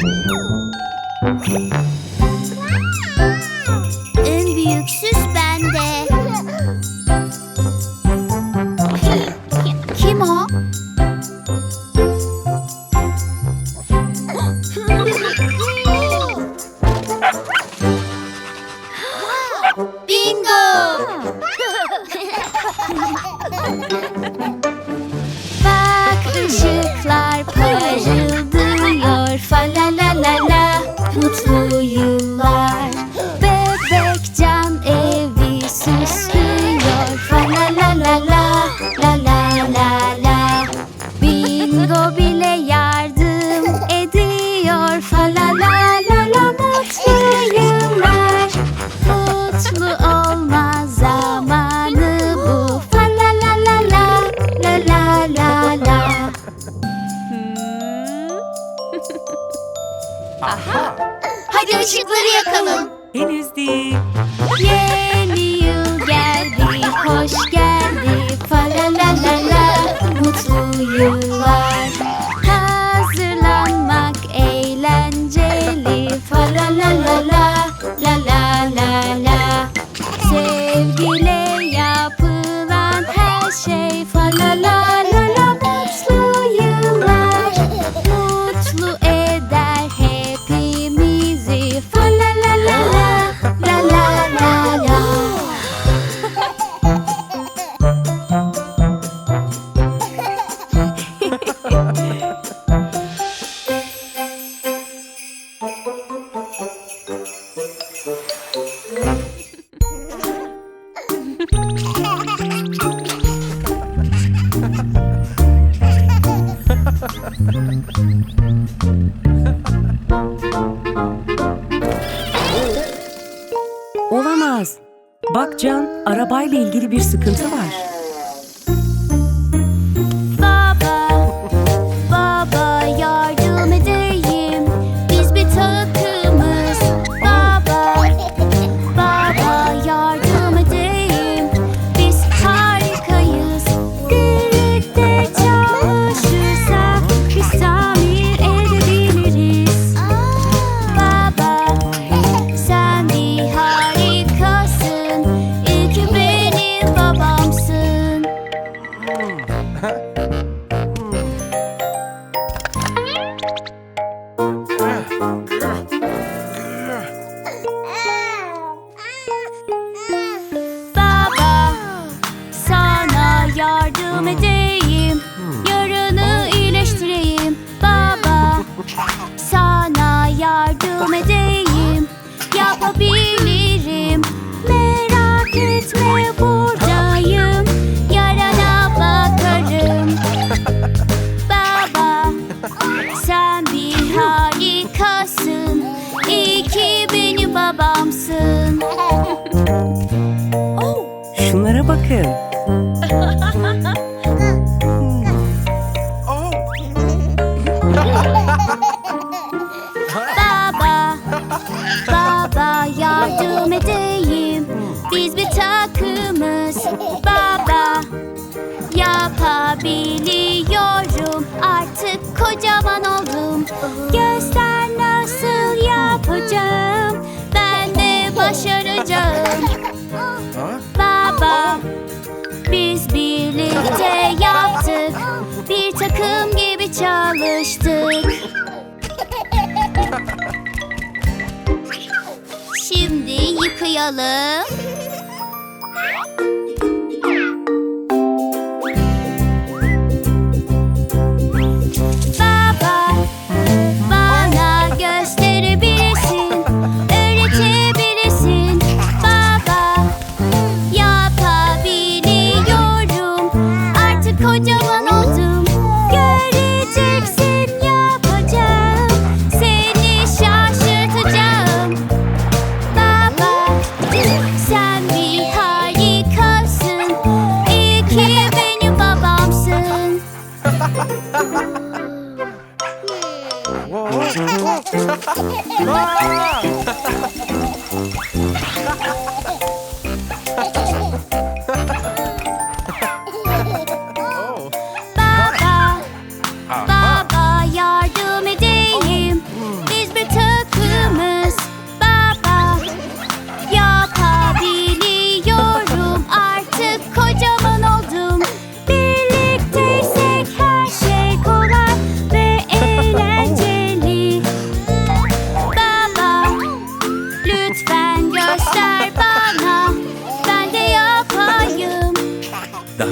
Hey. ışıkları yakalım. Henüz değil. Yeni yıl geldi, hoş geldi. Fa la la la la, mutluyuz. arabayla ilgili bir sıkıntı var. biliyorum Artık kocaman oldum. Göster nasıl yapacağım Ben de başaracağım. Baba Biz birlikte yaptık. Bir takım gibi çalıştık. Şimdi yıkayalım.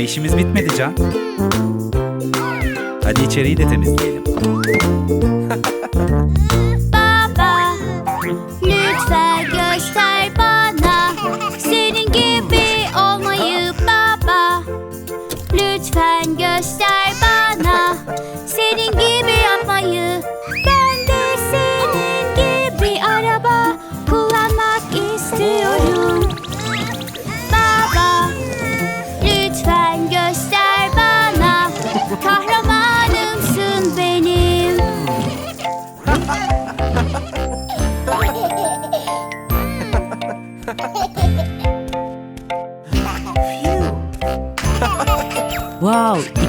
İşimiz bitmedi Can. Hadi içeriği de temizleyelim.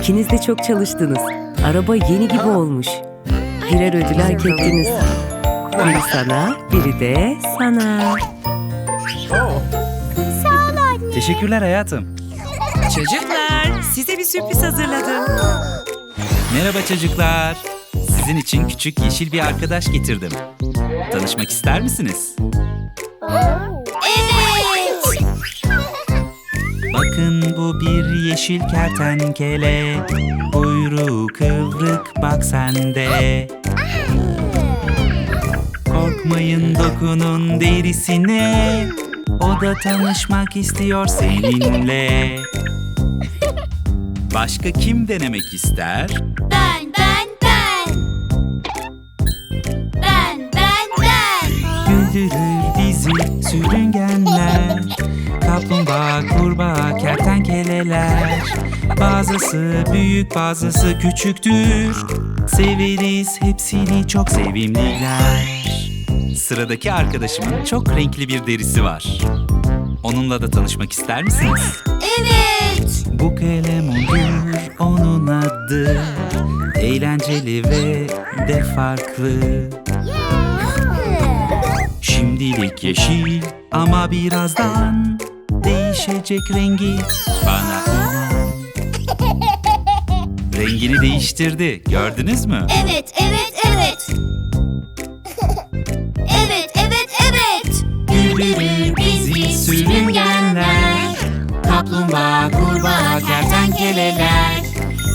İkiniz de çok çalıştınız. Araba yeni gibi olmuş. Birer ödül hak ettiniz. Biri sana, biri de sana. Teşekkürler hayatım. Çocuklar, size bir sürpriz hazırladım. Merhaba çocuklar. Sizin için küçük yeşil bir arkadaş getirdim. Tanışmak ister misiniz? Evet. Bakın bu bir yeşil kertenkele. Kuyruğu kıvrık bak sende. Korkmayın dokunun derisine. O da tanışmak istiyor seninle. Başka kim denemek ister? Ben, ben, ben. Ben, ben, ben. Güldürür bizi sürüngenler Kaplumbağa, kurbağa, kertenkeleler. Bazısı büyük bazısı küçüktür. Severiz hepsini çok sevimliler. Sıradaki arkadaşımın çok renkli bir derisi var. Onunla da tanışmak ister misiniz? Evet. Bu kelemondur onun adı. Eğlenceli ve de farklı. Şimdilik yeşil ama birazdan değişecek rengi bana inan. Rengini değiştirdi gördünüz mü? Evet, evet, evet. Evet, evet, evet. Güldürür bizi sürüngenler Kaplumbağa, kurbağa, kertenkeleler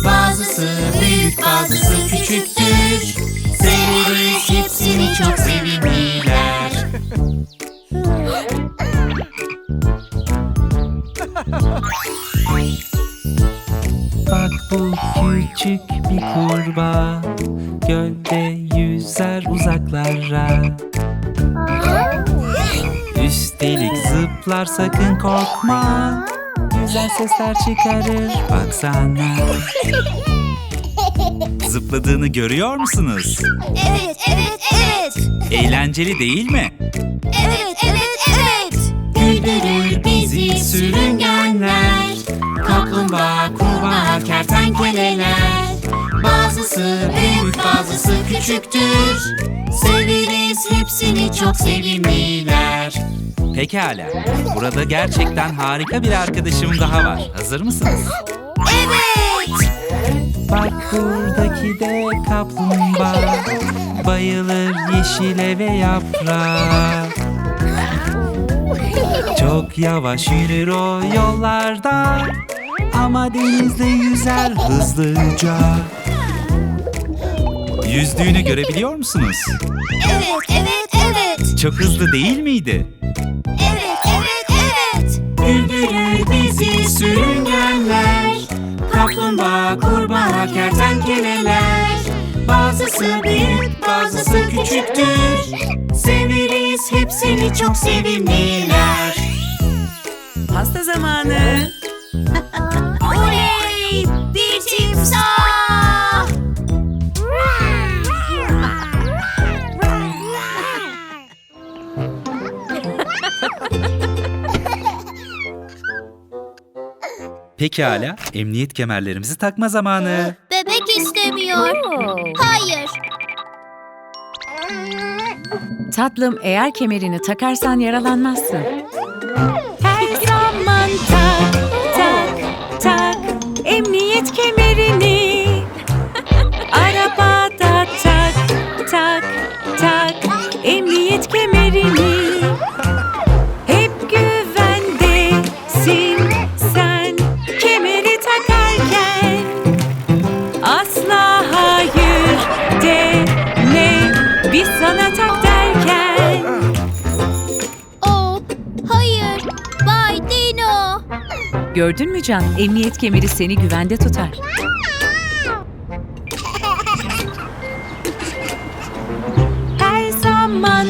Bazısı büyük bazısı küçüktür Severiz hepsini çok sevimliler küçük bir kurbağa Gölde yüzer uzaklara Üstelik zıplar sakın korkma Güzel sesler çıkarır baksana Zıpladığını görüyor musunuz? Evet, evet, evet. Eğlenceli değil mi? Evet, evet, evet. Güldürür bizi sürüngenler kurbağa, kertenkeleler Bazısı büyük bazısı küçüktür Severiz hepsini çok sevimliler Pekala. Burada gerçekten harika bir arkadaşım daha var. Hazır mısınız? Evet. Bak buradaki de kaplumbağa Bayılır yeşile ve yaprağa Çok yavaş yürür o yollarda Ama denizde yüzer hızlıca Yüzdüğünü görebiliyor musunuz? Evet, evet, evet. Çok hızlı değil miydi? Evet, evet, evet. Güldürür bizi sürüngenler Kaplumbağa, kurbağa, kertenkeleler Bazısı büyük, bazısı küçüktür Severiz hepsini çok sevimliler Pasta zamanı. Oley! Bir timsah! Pekala, emniyet kemerlerimizi takma zamanı. Bebek istemiyor. Hayır. Tatlım, eğer kemerini takarsan yaralanmazsın. Gördün mü Can? Emniyet kemeri seni güvende tutar. Her zaman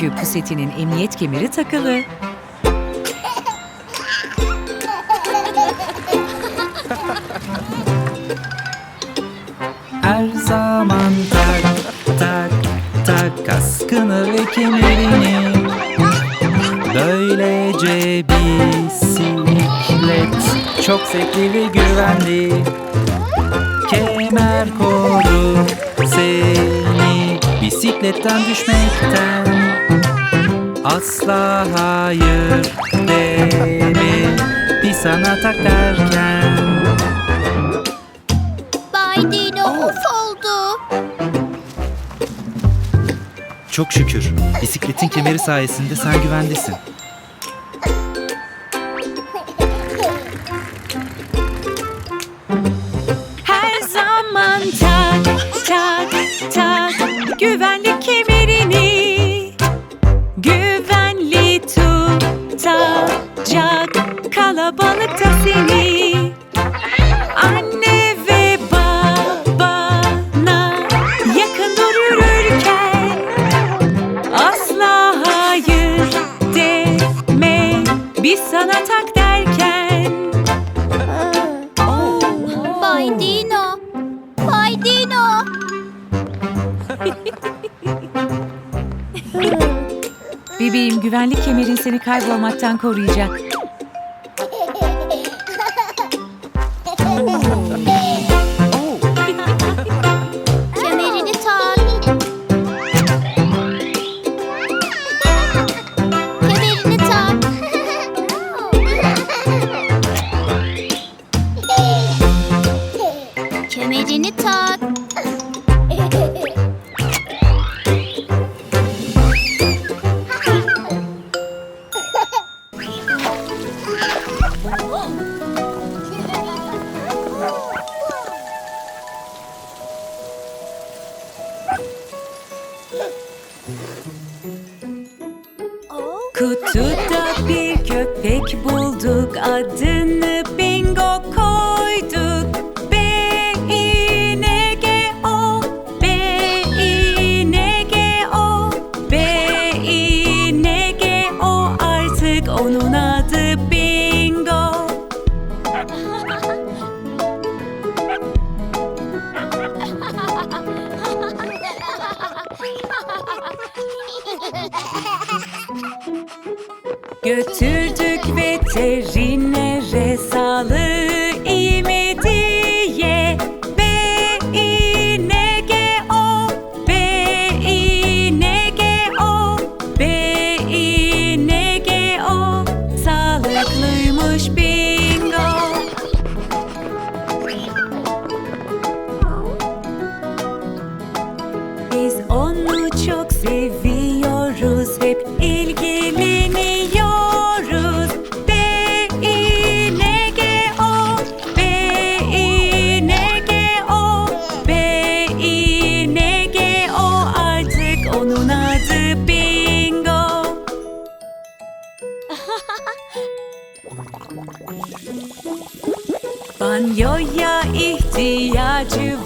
çünkü pusetinin emniyet kemeri takılı. Her zaman tak tak tak kaskını ve kemerini. Böylece bisiklet çok zevkli ve güvenli. Kemer korur seni bisikletten düşmekten Asla hayır deme bir sana tak derken Bay Dino uf oldu. Çok şükür. Bisikletin kemeri sayesinde sen güvendesin. Güvenlik kemerin seni kaybolmaktan koruyacak. Kutuda bir köpek bulduk. Adını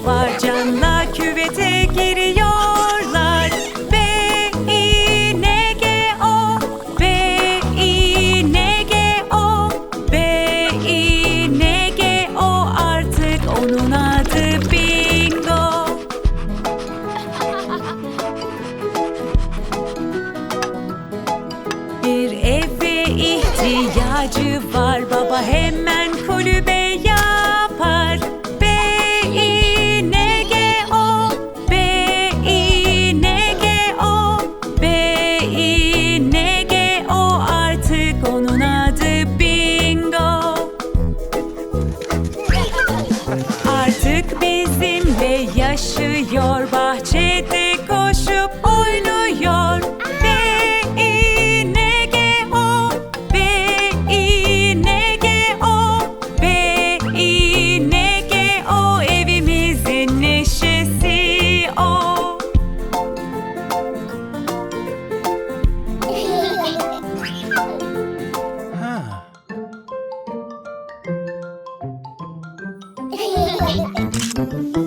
var canla küvete giriyorlar. B-I-N-G-O B-I-N-G-O B-I-N-G-O artık onun adı Bingo. Bir eve ihtiyacı var baba hemen kulübe Bye.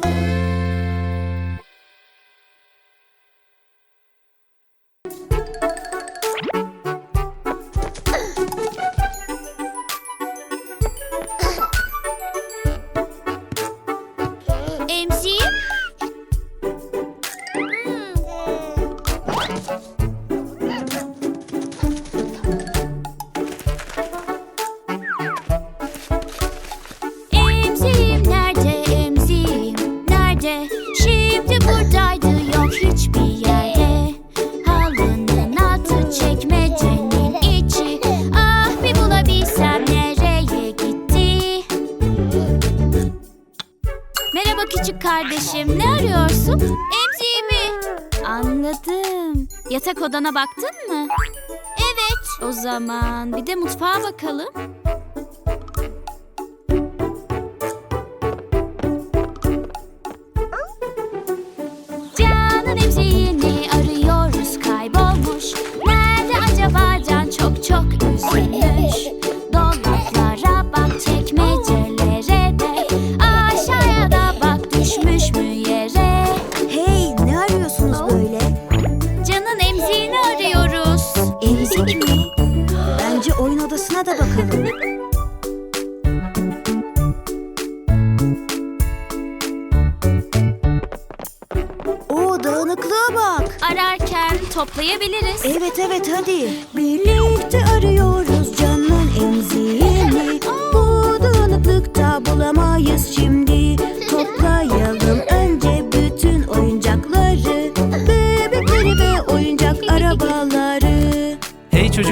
Anladım. Yatak odana baktın mı? Evet. O zaman bir de mutfağa bakalım.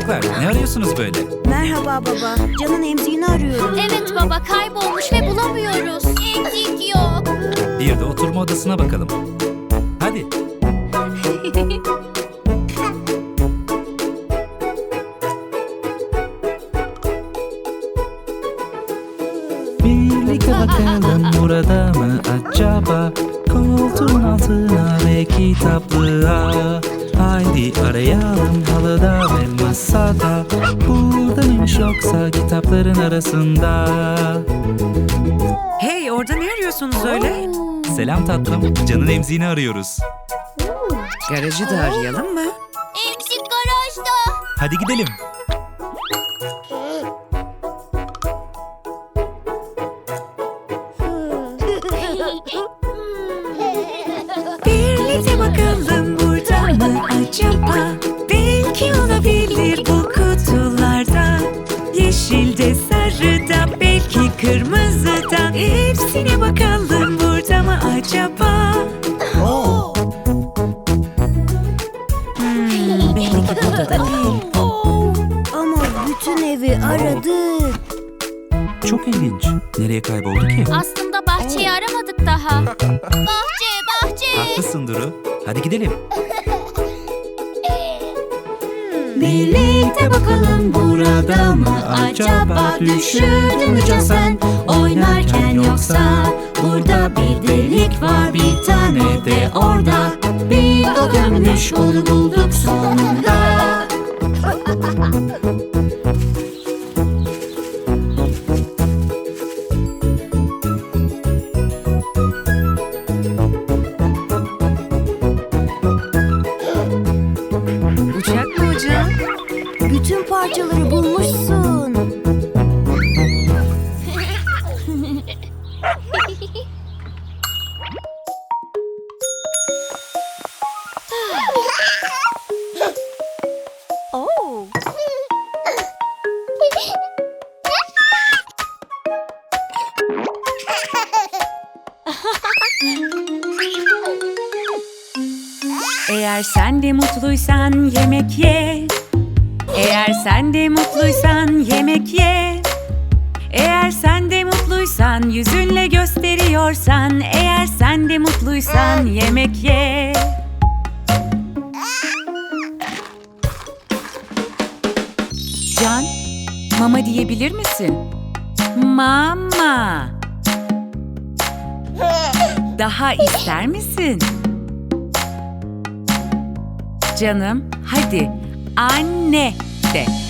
Çocuklar ne arıyorsunuz böyle? Merhaba baba. Can'ın emziğini arıyorum. Evet baba kaybolmuş ve bulamıyoruz. Emzik yok. Bir de oturma odasına bakalım. yoksa kitapların arasında Hey orada ne arıyorsunuz öyle? Selam tatlım, canın emziğini arıyoruz. Garajı da arayalım mı? Eksik garajda. Hadi gidelim. 吃吧。bir delik var bir tane de orada. Bir o gömmüş onu bulduk sonunda. mutluysan yemek ye Eğer sen de mutluysan yüzünle gösteriyorsan Eğer sen de mutluysan yemek ye Can, mama diyebilir misin? Mama Daha ister misin? Canım, hadi anne de.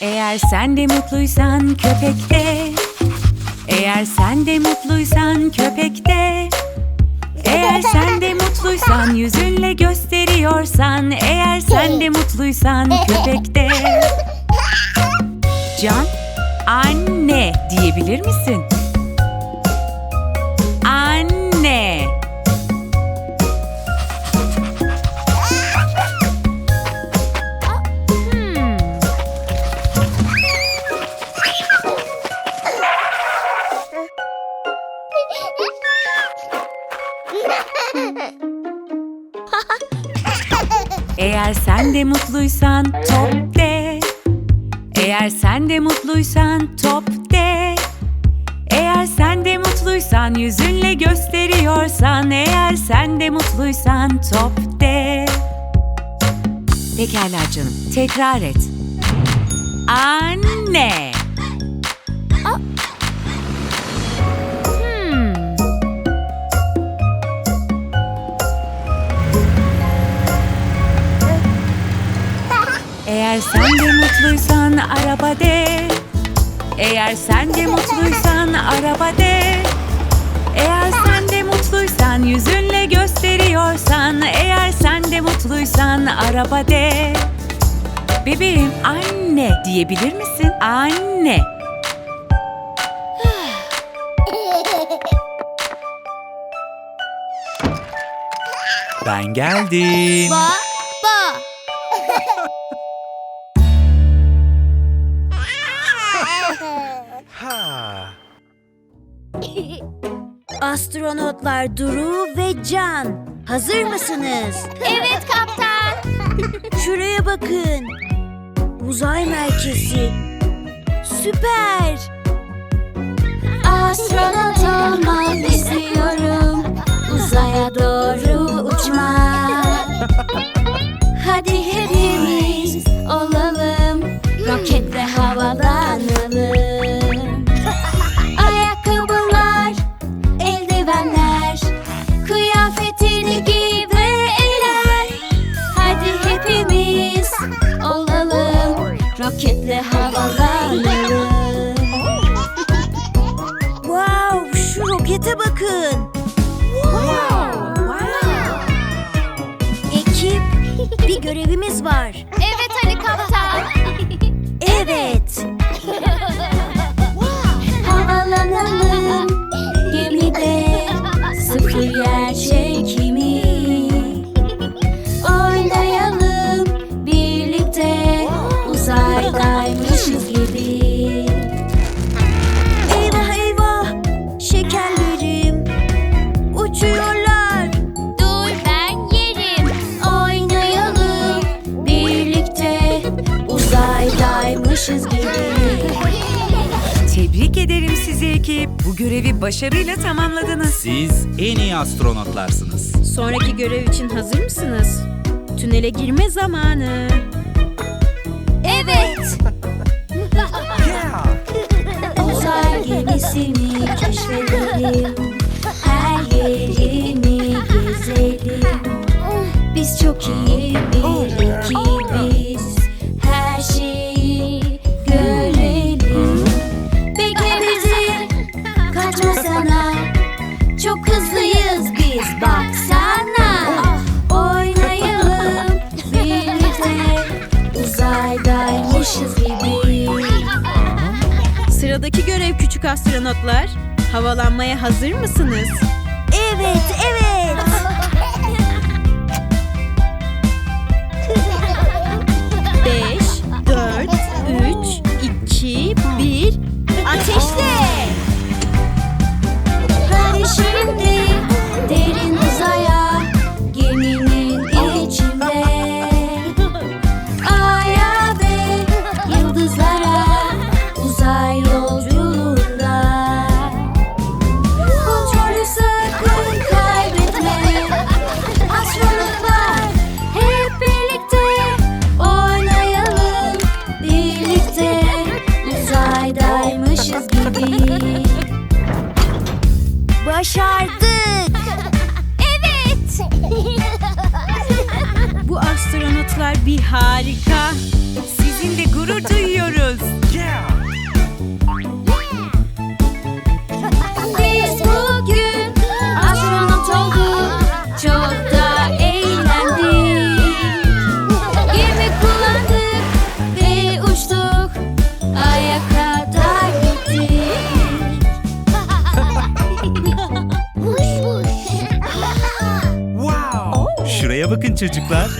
Eğer sen de mutluysan köpekte. Eğer sen de mutluysan köpekte. Eğer sen de mutluysan yüzünle gösteriyorsan. Eğer sen de mutluysan köpekte. Can, anne diyebilir misin? Tekrar et. Anne. Hmm. Eğer sen de mutluysan araba de Eğer sen de mutluysan araba de Eğer sen de mutluysan yüzünle gösteriyorsan Eğer sen de mutluysan araba de Bebeğim anne diyebilir misin? Anne Ben geldim. Ba, ba. Astronotlar Duru ve Can. Hazır mısınız? Evet kaptan. Şuraya bakın. Uzay merkezi. Süper. Görevi başarıyla tamamladınız. Siz en iyi astronotlarsınız. Sonraki görev için hazır mısınız? Tünele girme zamanı. Evet. Uzay gemisini keşfedelim. Her yerini gezelim. Biz çok iyi biz baksana. Oynayalım birlikte. Uzaydaymışız gibi. Sıradaki görev küçük astronotlar. Havalanmaya hazır mısınız? Evet, evet. Beş, dört, üç, iki, bir. Ateşle! Hadi şimdi Başardık. Evet. Bu astronotlar bir harika. Sizinle gurur duyuyoruz. Çocuklar.